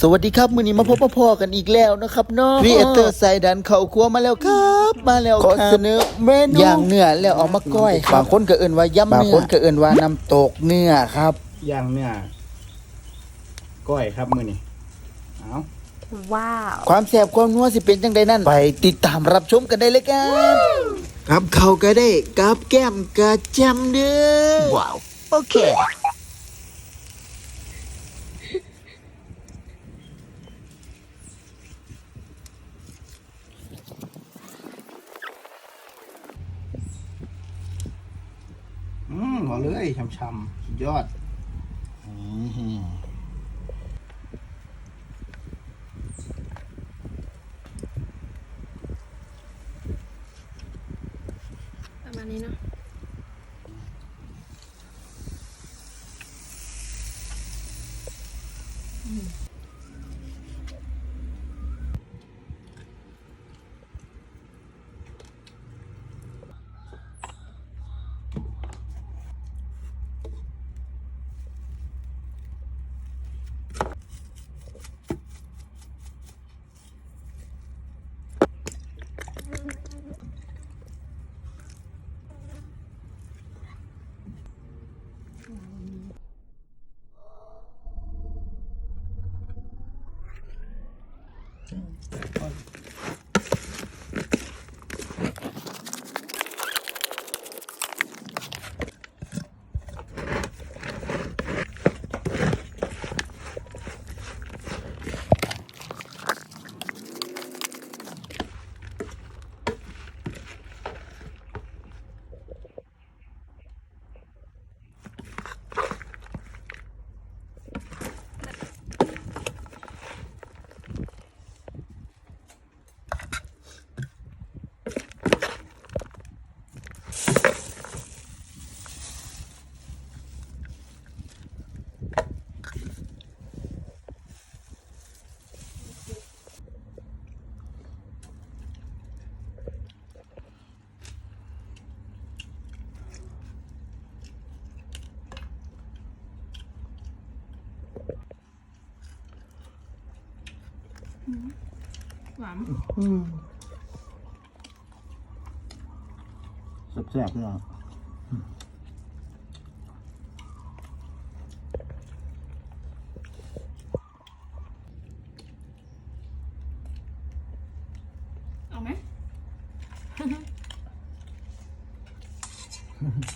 สวัสดีครับมือนี้มาพบมาพอกันอีกแล้วนะครับเนาะครีเอเตอร์ไซดันเข้าครัวมาแล้วครับ มาแล้วขอเสนอเมนูย่างเนื้อแล้วเอามาก้อยบางคนก็เอิ้นว่ายำเนื้อบางคนก็เอิ้นว่าน้ำตกเนื้อครับย่างเนื้อก้อยครับมือนี่เอาว้าวความแสบความนัวสิเป็นจังใดนั่นไปติดตามรับชมกันได้เลยครับครับเขาก็ได้กับแก้มกระแจมเด้อว้าวโอเค อืมเอาเลยช่ำๆสุดยอดประมาณนี้เนาะ 嗯。对 หวานแซ่บๆพี่น้องเอาไหม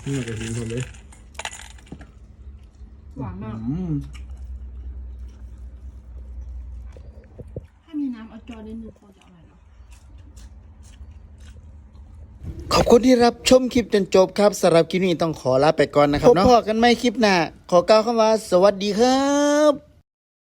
นี่จะหินคนเลย หวานมาก อืมถ้ามี น้ำเอาจอนิดนึงคงจะอร่อยเนาะขอบคุณที่รับชมคลิปจนจบครับสำหรับคลิปนี้ต้องขอลาไปก่อนนะครับเนาะพบกันไม่คลิปหน้าขอกล่าวคำว่าสวัสดีครับ